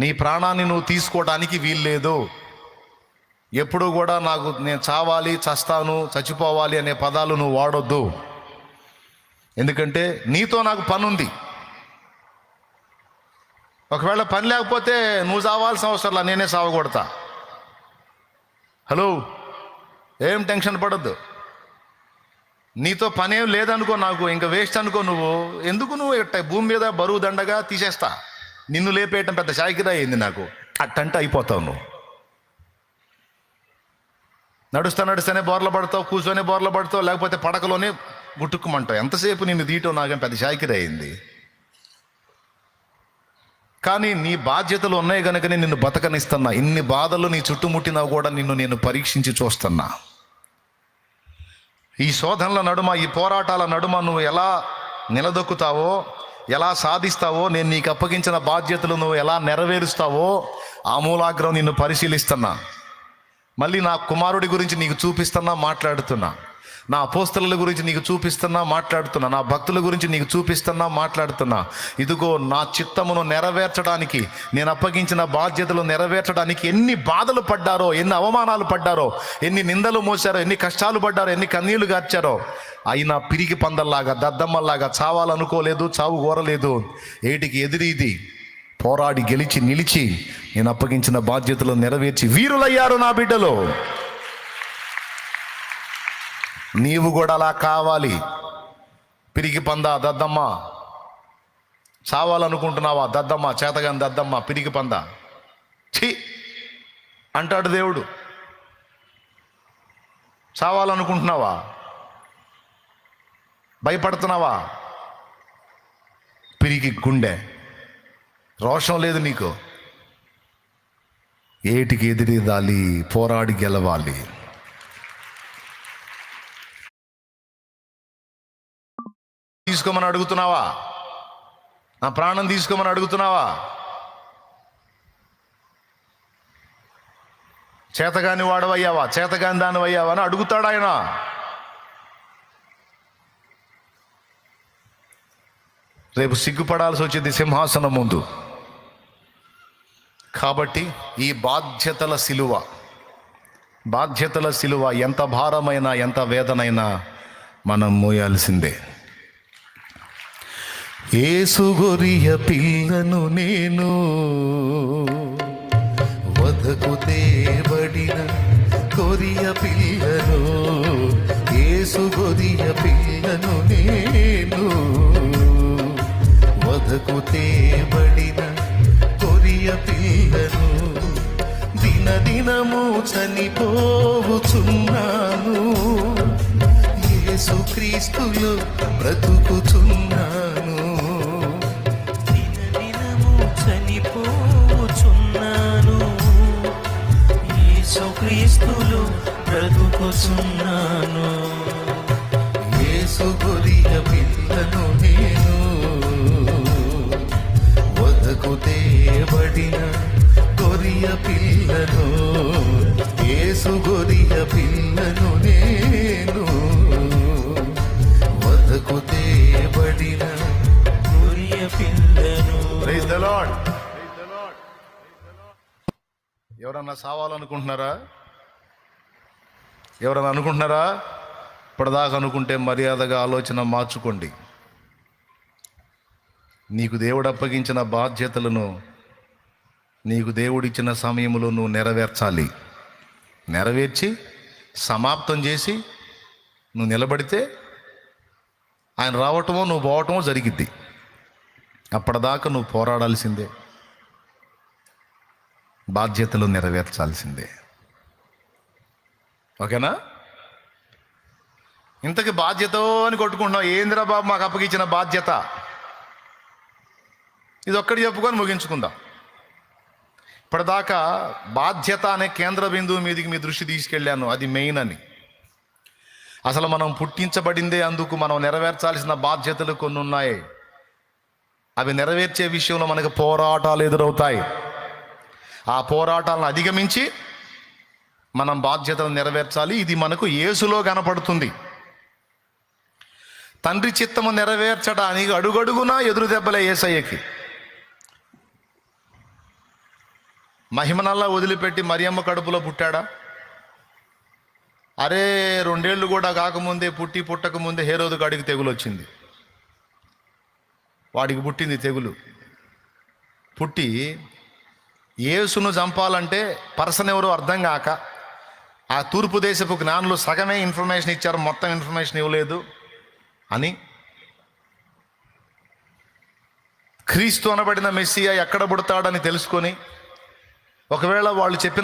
నీ ప్రాణాన్ని నువ్వు తీసుకోవడానికి వీల్లేదు. ఎప్పుడు కూడా నాకు నేను చావాలి చస్తాను చచ్చిపోవాలి అనే పదాలు నువ్వు వాడొద్దు. ఎందుకంటే నీతో నాకు పని ఉంది ఒకవేళ పని లేకపోతే నువ్వు చావాల్సిన అవసరంలా నేనే సావగొడతా హలో? ఏం టెన్షన్ పడద్దు. నీతో పనేం లేదనుకో నాకు ఇంకా వేస్ట్ అనుకో నువ్వు. ఎందుకు నువ్వు ఇట్ట భూమి మీద బరువు దండగా తీసేస్తా? నిన్ను లేపేయటం పెద్ద షాకిరా అయింది నాకు. అట్టంటే అయిపోతావు నువ్వు. నడుస్తా నడుస్తేనే బోర్ల పడతావు కూర్చొని బోర్ల పడతావు లేకపోతే పడకలోనే గుట్టుకుమంటావు ఎంతసేపు నిన్ను తీయటం నాకేం పెద్ద షాకిరా అయింది? కానీ నీ బాధ్యతలు ఉన్నాయి కనుకనే నిన్ను బతకనిస్తున్నా. ఇన్ని బాధలు నీ చుట్టుముట్టినా కూడా నిన్ను నేను పరీక్షించి చూస్తున్నా. ఈ శోధనల నడుమ ఈ పోరాటాల నడుమ నువ్వు ఎలా నిలదొక్కుతావో ఎలా సాధిస్తావో నేను నీకు అప్పగించిన బాధ్యతలు నువ్వు ఎలా నెరవేరుస్తావో ఆమూలాగ్రం నిన్ను పరిశీలిస్తున్నా. మళ్ళీ నా కుమారుడి గురించి నీకు చూపిస్తున్నా మాట్లాడుతున్నా. నా అపోస్తల గురించి నీకు చూపిస్తున్నా మాట్లాడుతున్నా. నా భక్తుల గురించి నీకు చూపిస్తున్నా మాట్లాడుతున్నా. ఇదిగో నా చిత్తమును నెరవేర్చడానికి నేను అప్పగించిన బాధ్యతలు నెరవేర్చడానికి ఎన్ని బాధలు పడ్డారో ఎన్ని అవమానాలు పడ్డారో ఎన్ని నిందలు మోసారో ఎన్ని కష్టాలు పడ్డారో ఎన్ని కన్నీళ్ళు గార్చారో అయినా పిరికి పందల్లాగా దద్దమ్మల్లాగా చావాలనుకోలేదు చావు కోరలేదు. ఏటికి ఎదిరిది? పోరాడి గెలిచి నిలిచి నేను అప్పగించిన బాధ్యతలు నెరవేర్చి వీరులయ్యారు నా బిడ్డలు. నీవు కూడా అలా కావాలి. పిరికి పంద దద్దమ్మ. చావాలనుకుంటున్నావా? దద్దమ్మ చేతగాని దద్దమ్మ పిరికి పంద. ఛీ! అంటాడు దేవుడు. చావాలనుకుంటున్నావా? భయపడుతున్నావా? పిరికి గుండె. రోషం లేదు నీకు. ఏటికి ఎదిరిదాలి పోరాడి గెలవాలి. తీసుకోమని అడుగుతున్నావా? నా ప్రాణం తీసుకోమని అడుగుతున్నావా? చేతగాని వాడవయ్యావా? చేతగాని దానివయ్యావా? అని అడుగుతాడు ఆయన. రేపు సిగ్గుపడాల్సి వచ్చేది సింహాసనం ముందు. కాబట్టి ఈ బాధ్యతల సిలువ బాధ్యతల సిలువ ఎంత భారమైనా ఎంత వేదనైనా మనం మోయాల్సిందే. ఏసుగొరియ పిల్లను నేను కొరకు తేబడిన కొరియ పిల్లను దినదినము చనిపోవుచున్నాను. యేసుక్రీస్తులో బ్రతుకుచున్నాను. దినదినము చనిపోచున్నాను యేసుక్రీస్తులు బ్రతుకుచున్నాను. యేసు గొరియ ఎవరన్నా సావాలనుకుంటున్నారా? ఎవరన్నా అనుకుంటున్నారా? ఇప్పటిదాకా అనుకుంటే మర్యాదగా ఆలోచన మార్చుకోండి. నీకు దేవుడు అప్పగించిన బాధ్యతలను నీకు దేవుడిచ్చిన సమయంలో నువ్వు నెరవేర్చాలి. నెరవేర్చి సమాప్తం చేసి నువ్వు నిలబడితే ఆయన రావటమో నువ్వు పోవటమో జరిగిద్ది. అప్పటిదాకా నువ్వు పోరాడాల్సిందే. బాధ్యతలు నెరవేర్చాల్సిందే. ఓకేనా? ఇంతకి బాధ్యత అని కొట్టుకుంటున్నావు. ఏందిరా బాబు మాకు అప్పగించిన బాధ్యత? ఇది ఒక్కటి చెప్పుకొని ముగించుకుందాం. ఇప్పటిదాకా బాధ్యత అనే కేంద్ర బిందువు మీదకి మీ దృష్టి తీసుకెళ్ళాను. అది మెయిన్ అని. అసలు మనం పుట్టించబడిందే అందుకు మనం నెరవేర్చాల్సిన బాధ్యతలు కొన్ని ఉన్నాయి అవి నెరవేర్చే విషయంలో మనకు పోరాటాలు ఎదురవుతాయి. ఆ పోరాటాలను అధిగమించి మనం బాధ్యతలు నెరవేర్చాలి. ఇది మనకు యేసులో కనపడుతుంది. తండ్రి చిత్తము నెరవేర్చడానికి అడుగడుగునా ఎదురు దెబ్బలే ఏసయ్యకి మహిమనల్లా వదిలిపెట్టి మరియమ్మ కడుపులో పుట్టాడా? అరే రెండేళ్ళు కూడా కాకముందే పుట్టి పుట్టక ముందే హేరోదు గాడికి తెగులు వచ్చింది వాడికి పుట్టింది తెగులు. పుట్టి యేసును చంపాలంటే పర్సన్ ఎవరో అర్థం కాక ఆ తూర్పు దేశపు జ్ఞానులు సగమే ఇన్ఫర్మేషన్ ఇచ్చారు మొత్తం ఇన్ఫర్మేషన్ ఇవ్వలేదు అని. క్రీస్తు అనబడిన మెస్సియా ఎక్కడ పుడతాడని తెలుసుకొని ఒకవేళ వాళ్ళు చెప్పిన